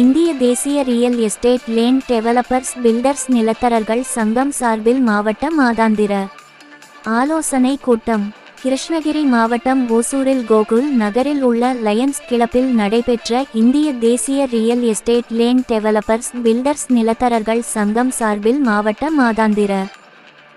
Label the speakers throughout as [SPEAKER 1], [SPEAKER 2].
[SPEAKER 1] இந்திய தேசிய real estate land developers builders நிலத்தரர்கள் சங்கம் சார்பில் மாவட்ட மாதாந்திர. ஆலோசனை கூட்டம். கிருஷ்ணகிரி மாவட்டம் ஓசூரில் கோகுல் நகரில் உள்ள லயன்ஸ் கிளப்பில் நடைபெற்ற இந்திய தேசிய real estate land developers builders நிலத்தரர்கள் சங்கம் சார்பில் மாவட்ட மாதாந்திர.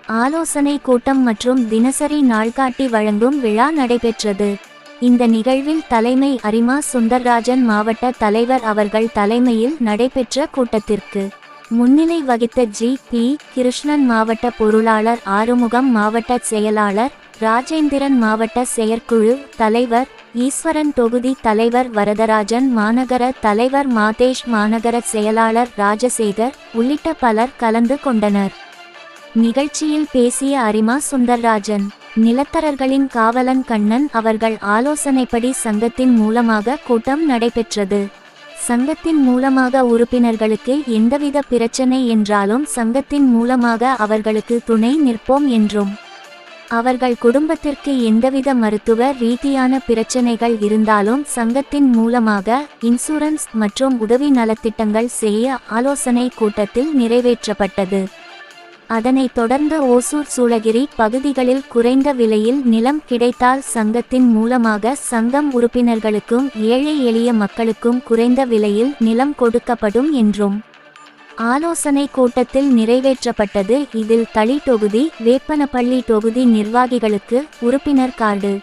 [SPEAKER 1] ஆலோசனை கூட்டம் மற்றும் தினசரி நாள்காட்டி வழங்கும் விழா நடைபெற்றது. இந்த நிகழ்வில் தலைமை அரிமா சுந்தர்ராஜன் மாவட்ட தலைவர் அவர்கள் தலைமையில் நடைபெற்ற கூட்டத்திற்கு முன்னிலை வகித்த ஜி. பி. கிருஷ்ணன் மாவட்ட பொருளாளர் ஆறுமுகம் மாவட்ட செயலாளர் ராஜேந்திரன் மாவட்ட செயற்குழு தலைவர் ஈஸ்வரன் தொகுதி தலைவர் வரதராஜன் மாநகர தலைவர் மாதேஷ் மாநகர செயலாளர் ராஜசேகர் உள்ளிட்ட பலர் கலந்து கொண்டனர். நிகழ்ச்சியில் பேசிய அரிமா சுந்தர்ராஜன் நிலத்தரர்களின் காவலன் கண்ணன் அவர்கள் ஆலோசனைப்படி சங்கத்தின் மூலமாக கூட்டம் நடைபெற்றது. சங்கத்தின் மூலமாக உறுப்பினர்களுக்கு எந்தவித பிரச்சனை என்றாலும் சங்கத்தின் மூலமாக அவர்களுக்கு துணை நிற்போம் என்றும். அவர்கள் குடும்பத்திற்கு எந்தவித மருத்துவ ரீதியான பிரச்சனைகள் இருந்தாலும் சங்கத்தின் மூலமாக இன்சூரன்ஸ் மற்றும் உதவி நலத்திட்டங்கள் செய்ய ஆலோசனை கூட்டத்தில் நிறைவேற்றப்பட்டது. அதனைத் தொடர்ந்து ஓசூர் சூளகிரி பகுதிகளில் குறைந்த விலையில் நிலம் கிடைத்தால் சங்கத்தின் மூலமாக சங்கம் உறுப்பினர்களுக்கும் ஏழை எளிய மக்களுக்கும் குறைந்த விலையில் நிலம் கொடுக்கப்படும் என்றும் ஆலோசனை கூட்டத்தில் நிறைவேற்றப்பட்டது. இதில் தளி தொகுதி வேப்பனப்பள்ளி தொகுதி நிர்வாகிகளுக்கு உறுப்பினர் கார்டு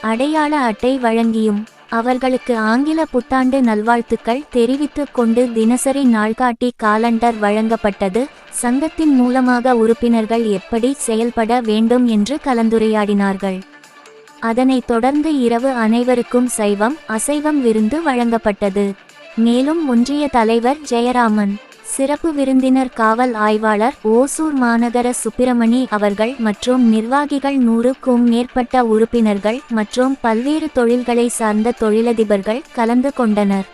[SPEAKER 1] அடையாள அட்டை வழங்கியும் அவர்களுக்கு ஆங்கில புத்தாண்டு நல்வாழ்த்துக்கள் தெரிவித்துக் கொண்டு தினசரி நாள்காட்டி காலண்டர் வழங்கப்பட்டது. சங்கத்தின் மூலமாக உறுப்பினர்கள் எப்படி செயல்பட வேண்டும் என்று கலந்துரையாடினார்கள். அதனைத் தொடர்ந்து இரவு அனைவருக்கும் சைவம் அசைவம் விருந்து வழங்கப்பட்டது. மேலும் ஒன்றிய தலைவர் ஜெயராமன் சிறப்பு விருந்தினர் காவல் ஆய்வாளர் ஓசூர் மாநகர சுப்பிரமணி அவர்கள் மற்றும் நிர்வாகிகள் நூறுக்கும் மேற்பட்ட உறுப்பினர்கள் மற்றும் பல்வேறு தொழில்களை சார்ந்த தொழிலதிபர்கள் கலந்து கொண்டனர்.